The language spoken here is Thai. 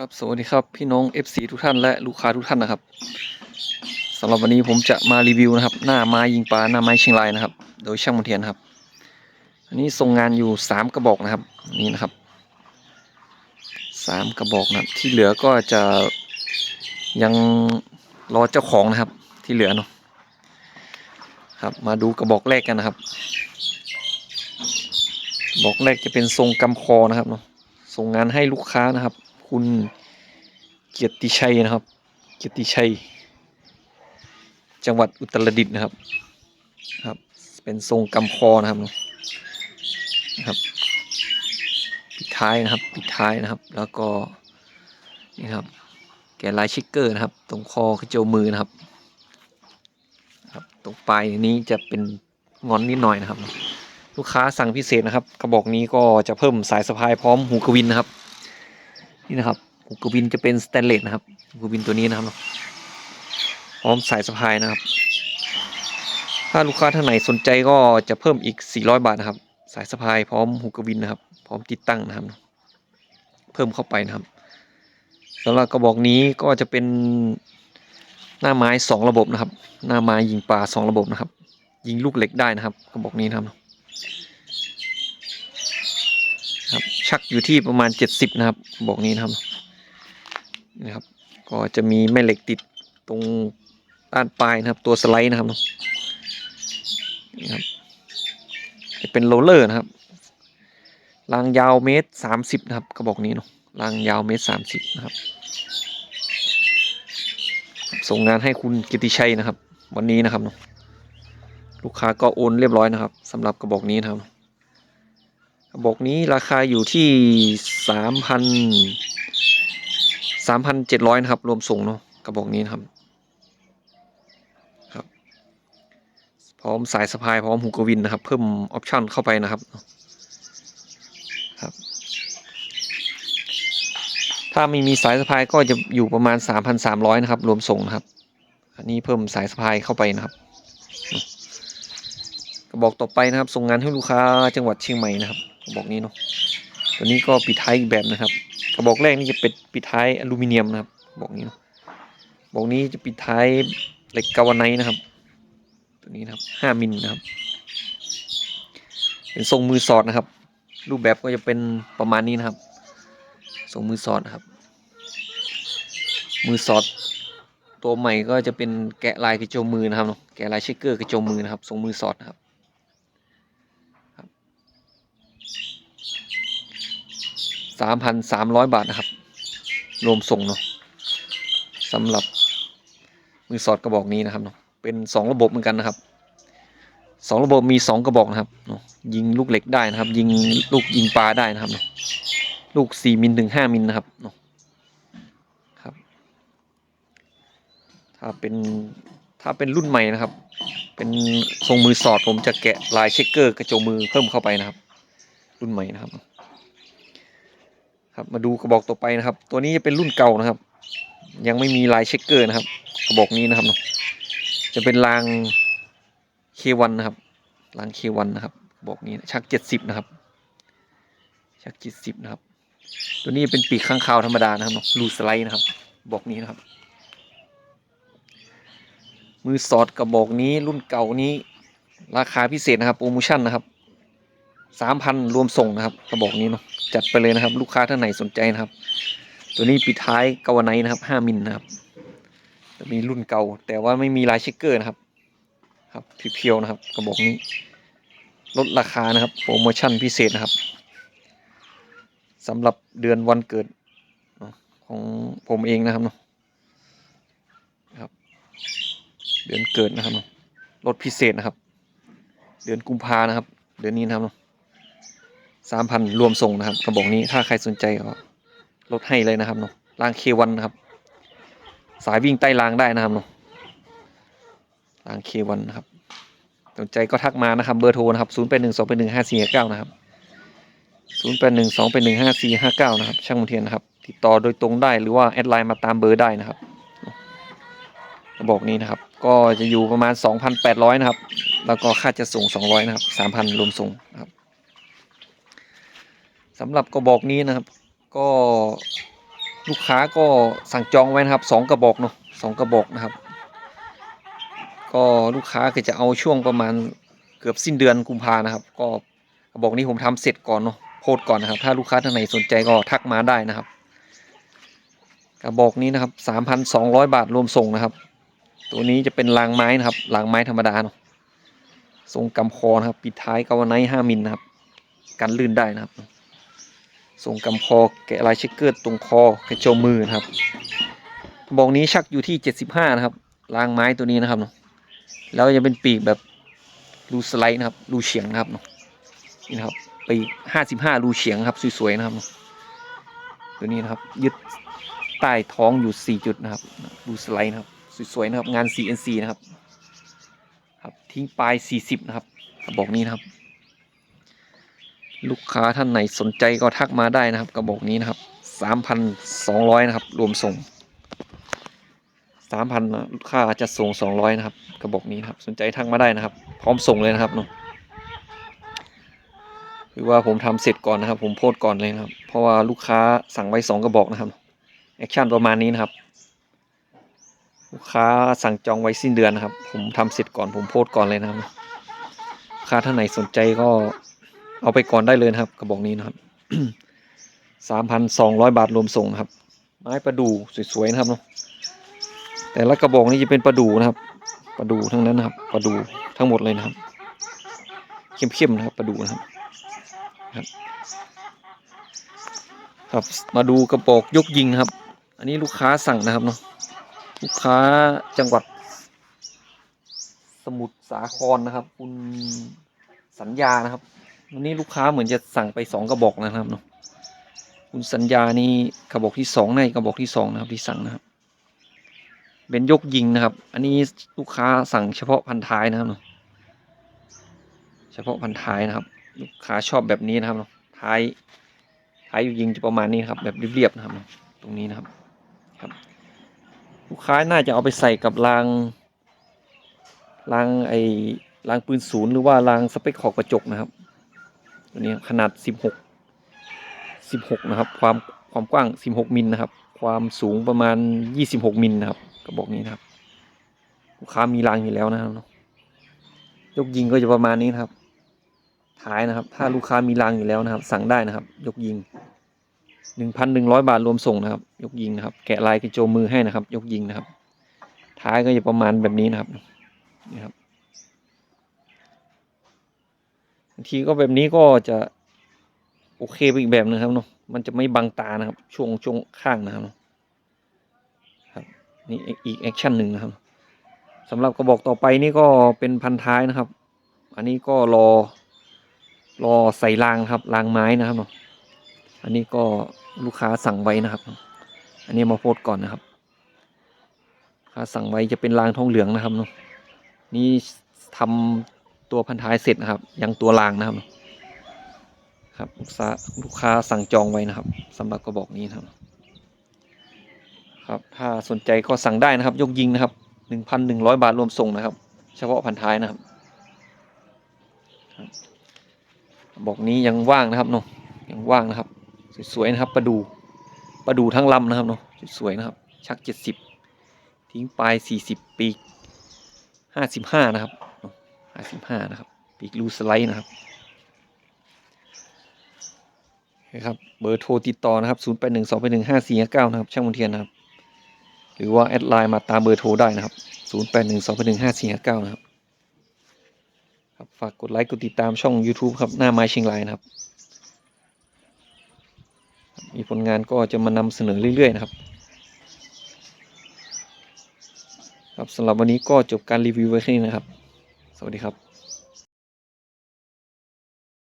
ครับสวัสดีครับพี่น้อง FC ทุกท่านและลูกค้าทุกท่านนะครับสำหรับวันนี้ผมจะมารีวิวนะครับ หน้าไม้ยิงปลาหน้าไม้เชียงรายนะครับ โดยช่างมนเทียนครับ อันนี้ทรงงานอยู่สามกระบอกนะครับนี่นะครับสามกระบอกนะครับ ที่เหลือก็จะยังรอเจ้าของนะครับ ที่เหลือเนาะครับมาดูกระบอกแรกกันนะครับกระบอกแรกจะเป็นทรงกำคอนะครับเนาะส่งงานให้ลูกค้านะครับ คุณเกียรติชัยนะครับ เกียรติชัย จังหวัดอุตรดิตถ์นะครับครับ เป็นทรงกำคอนะครับนะครับปิดท้ายนะครับปิดท้ายนะครับ แล้วก็นี่ครับ แกลายชิกเกอร์นะครับ ตรงคอกระโจมมือนะครับครับ ตรงปลายนี้จะเป็นงอนนิดหน่อยนะครับ ลูกค้าสั่งพิเศษนะครับ กระบอกนี้ก็จะเพิ่มสายสะพายพร้อมหูกระวินนะครับ นี่นะครับหูกระวินจะเป็นสแตนเลสนะครับหูกระวินตัวนี้นะครับพร้อมสายสะพายนะครับ ถ้าลูกค้าท่านไหนสนใจก็จะเพิ่มอีก 400 บาทนะครับ สายสะพายพร้อมหูกระวินนะครับ พร้อมติดตั้งนะครับ เพิ่มเข้าไปนะครับสำหรับกระบอกนี้ก็จะเป็นหน้าไม้ 2 ระบบนะครับ หน้าไม้ยิงปลา2 ระบบนะครับ ยิงลูกเหล็กได้นะครับกระบอกนี้นะครับ ครับ ชักอยู่ที่ประมาณ 70 นะครับ บอกนี้นะครับนะครับ ก็จะมีแม่เหล็กติดตรงด้านปลายนะครับ ตัวสไลด์นะครับนี่ครับจะเป็นโรลเลอร์นะครับรางยาวเมตรสามสิบนะครับกระบอกนี้เนาะรางยาวเมตรสามสิบนะครับ ส่งงานให้คุณกิติชัยนะครับ วันนี้นะครับเนาะลูกค้าก็โอนเรียบร้อยนะครับสำหรับกระบอกนี้นะครับ ระบอกนี้ราคาอยู่ที่สามพันสามพันเจ็ดร้อยนะครับ รวมส่งเนาะกระบอกนี้นะครับครับ พร้อมสายสะพายพร้อมหูกวินนะครับ เพิ่มออปชั่นเข้าไปนะครับครับ ถ้าไม่มีสายสะพายก็จะอยู่ประมาณสามพันสามร้อยนะครับ รวมส่งนะครับ อันนี้เพิ่มสายสะพายเข้าไปนะครับ กระบอกต่อไปนะครับ ส่งงานให้ลูกค้าจังหวัดเชียงใหม่นะครับ กระบอกนี้เนาะตัวนี้ก็ปิดท้ายอีกแบบนะครับ กระบอกแรกนี่จะเป็นปิดท้ายอลูมิเนียมนะครับกระบอกนี้เนาะกระบอกนี้จะปิดท้ายเหล็กกาวไนนะครับ ตัวนี้นะครับห้ามิลนะครับ เป็นทรงมือสอดนะครับ รูปแบบก็จะเป็นประมาณนี้นะครับทรงมือสอดนะครับ มือสอดตัวใหม่ก็จะเป็นแกะลายกระโจมมือนะครับเนาะแกะลายเชคเกอร์กระโจมมือนะครับทรงมือสอดนะครับ สามพันสามร้อยบาทนะครับ รวมส่งเนาะสำหรับมือสอดกระบอกนี้นะครับเนาะเป็นสองระบบเหมือนกันนะครับสองระบบมีสองกระบอกนะครับเนาะยิงลูกเหล็กได้นะครับ ยิงลูกยิงปลาได้นะครับเนาะลูกสี่มิลถึงห้ามิลนะครับเนาะครับ ถ้าเป็นถ้าเป็นรุ่นใหม่นะครับ เป็นทรงมือสอดผมจะแกะลายเช็คเกอร์กระโจมมือเพิ่มเข้าไปนะครับ รุ่นใหม่นะครับ ครับมาดูกระบอกต่อไปนะครับ ตัวนี้จะเป็นรุ่นเก่านะครับ ยังไม่มีลายเช็คเกอร์นะครับ กระบอกนี้นะครับ จะเป็นราง K1 นะครับราง K1 นะครับกระบอกนี้ชักเจ็ดสิบนะครับชักเจ็ดสิบนะครับ ตัวนี้เป็นปีกข้างคาวธรรมดานะครับรูสไลด์นะครับกระบอกนี้นะครับ มือสอดกระบอกนี้รุ่นเก่านี้ ราคาพิเศษนะครับโปรโมชั่นนะครับ สามพันรวมส่งนะครับกระบอกนี้เนาะจัดไปเลยนะครับ ลูกค้าท่านไหนสนใจนะครับ ตัวนี้ปิดท้ายกาวไนนะครับห้ามิลนะครับจะมีรุ่นเก่า แต่ว่าไม่มีลายเช็คเกอร์นะครับ ครับเพียวๆนะครับ กระบอกนี้ ลดราคานะครับ โปรโมชั่นพิเศษนะครับสำหรับเดือนวันเกิดของผมเองนะครับเนาะครับ เดือนเกิดนะครับลดพิเศษนะครับ เดือนกุมภานะครับ เดือนนี้นะครับเนาะ สามพันรวมส่งนะครับกระบอกนี้ถ้าใครสนใจก็ลดให้เลยนะครับเนาะรางเควันนะครับ สายวิ่งใต้รางได้นะครับเนาะรางเควันนะครับสนใจก็ทักมานะครับเบอร์โทรนะครับศูนย์แปดหนึ่งสองแปดหนึ่งห้าสี่ห้าเก้านะครับศูนย์แปดหนึ่งสองแปดหนึ่งห้าสี่ห้าเก้านะครับช่างมนเทียนนะครับ ติดต่อโดยตรงได้หรือว่าแอดไลน์มาตามเบอร์ได้นะครับกระบอกนี้นะครับ ก็จะอยู่ประมาณ 2,800 นะครับ แล้วก็ค่าจะส่ง 200 นะครับ 3,000 รวมส่งนะครับ สำหรับกระบอกนี้นะครับ ก็ลูกค้าก็สั่งจองไว้นะครับสองกระบอกเนาะสองกระบอกนะครับ ก็ลูกค้าก็จะเอาช่วงประมาณเกือบสิ้นเดือนกุมภานะครับ ก็กระบอกนี้ผมทำเสร็จก่อนเนาะโพสก่อนนะครับ ถ้าลูกค้าท่านไหนสนใจก็ทักมาได้นะครับ กระบอกนี้นะครับสามพันสองร้อยบาทรวมส่งนะครับ ตัวนี้จะเป็นรางไม้นะครับรางไม้ธรรมดาเนาะทรงกำคอนะครับ ปิดท้ายกาวไนห้ามิลนะครับ กันลื่นได้นะครับ ทรงกำคอแกะลายเช็คเกอร์ตรงคอกระโจมมือนะครับกระบอกนี้ชักอยู่ที่เจ็ดสิบห้านะครับรางไม้ตัวนี้นะครับเนาะแล้วจะเป็นปีกแบบรูสไลด์นะครับรูเฉียงนะครับเนาะนี่นะครับปีกห้าสิบห้ารูเฉียงครับสวยๆนะครับเนาะตัวนี้นะครับยึดใต้ท้องอยู่สี่จุดนะครับรูสไลด์นะครับสวยๆนะครับงาน CNC นะครับครับทิ้งปลายสี่สิบนะครับกระบอกนี้นะครับ ลูกค้าท่านไหนสนใจก็ทักมาได้นะครับ กระบอกนี้นะครับสามพันสองร้อยนะครับ รวมส่งสามพันลูกค้าจะส่งสองร้อยนะครับ กระบอกนี้นะครับ สนใจทักมาได้นะครับ พร้อมส่งเลยนะครับเนาะคือว่าผมทำเสร็จก่อนนะครับ ผมโพสก่อนเลยนะครับ เพราะว่าลูกค้าสั่งไว้สองกระบอกนะครับแอคชั่นประมาณนี้นะครับ ลูกค้าสั่งจองไว้สิ้นเดือนนะครับ ผมทำเสร็จก่อนผมโพสก่อนเลยนะครับ ลูกค้าท่านไหนสนใจก็ เอาไปก่อนได้เลยนะครับ กระบอกนี้นะครับสามพันสองร้อยบาทรวมส่งครับ ไม้ประดู่สวยๆนะครับเนาะแต่ละกระบอกนี้จะเป็นประดู่นะครับประดู่ทั้งนั้นนะครับประดู่ทั้งหมดเลยนะครับ เข้มๆนะครับประดู่นะครับครับครับมาดูกระบอกยกยิงนะครับ อันนี้ลูกค้าสั่งนะครับเนาะลูกค้าจังหวัด สมุทรสาครนะครับ คุณสัญญานะครับ วันนี้ลูกค้าเหมือนจะสั่งไปสองกระบอกนะครับเนาะคุณสัญญานี่กระบอกที่สองในกระบอกที่สองนะครับที่สั่งนะครับ เป็นยกยิงนะครับ อันนี้ลูกค้าสั่งเฉพาะพันท้ายนะครับเนาะเฉพาะพันท้ายนะครับ ลูกค้าชอบแบบนี้นะครับเนาะท้ายท้ายอยู่ยิงจะประมาณนี้นะครับ แบบเรียบๆนะครับเนาะตรงนี้นะครับครับ ลูกค้าน่าจะเอาไปใส่กับรางรางไอ้รางปืนศูนย์หรือว่ารางสเปคขอบกระจกนะครับ ตัวนี้ขนาด 16 16 นะครับ ความความกว้าง 16 มิลนะครับ ความสูงประมาณ 26 มิลนะครับกระบอกนี้นะครับลูกค้ามีรางอยู่แล้วนะครับยกยิงก็จะประมาณนี้นะครับ ท้ายนะครับ ถ้าลูกค้ามีรางอยู่แล้วนะครับ สั่งได้นะครับ ยกยิง 1,100 บาทรวมส่งนะครับ ยกยิงนะครับ แกะลายกระโจมมือให้นะครับ ยกยิงนะครับ ท้ายก็จะประมาณแบบนี้นะครับนี่ครับ บางทีก็แบบนี้ก็จะโอเคไปอีกแบบหนึงครับเนาะมันจะไม่บังตานะครับ ช่วงช่วงข้างนะครับครับนี่อีกแอคชั่นหนึ่งนะครับสำหรับกระบอกต่อไปนี่ก็เป็นพันท้ายนะครับ อันนี้ก็รอรอใส่รางครับรางไม้นะครับเนาะอันนี้ก็ลูกค้าสั่งไว้นะครับ อันนี้มาโพสก่อนนะครับค้าสั่งไว้จะเป็นรางทองเหลืองนะครับเนาะนี่ทำ ตัวพันท้ายเสร็จนะครับ ยังตัวรางนะครับครับลูกค้าลูกค้าสั่งจองไว้นะครับสำหรับกระบอกนี้นะครับ ครับ ถ้าสนใจก็สั่งได้นะครับ ยกยิงนะครับหนึ่งพันหนึ่งร้อยบาทรวมส่งนะครับ เฉพาะพันท้ายนะครับบกระบอกนี้ยังว่างนะครับเนาะยังว่างนะครับ สวยๆนะครับประดูประดูทั้งลำนะครับเนาะสวยๆนะครับ ชักเจ็ดสิบทิ้งปลายสี่สิบปีห้าสิบห้านะครับ ห้าสิบห้านะครับปีกรูสไลด์นะครับนะครับเบอร์โทรติดต่อนะครับ0 8 1 2 8 1 5 4 5 9นะครับช่างมนเทียนนะครับ หรือว่าแอดไลน์มาตามเบอร์โทรได้นะครับ0 8 1 2 8 1 5 4 5 9นะครับครับฝากกดไลค์กดติดตามช่อง YouTube ครับหน้าไม้เชียงรายนะครับ มีผลงานก็จะมานำเสนอเรื่อย ๆ นะครับ ครับสำหรับวันนี้ก็จบการรีวิวไว้แค่นี้นะครับ สวัสดีครับ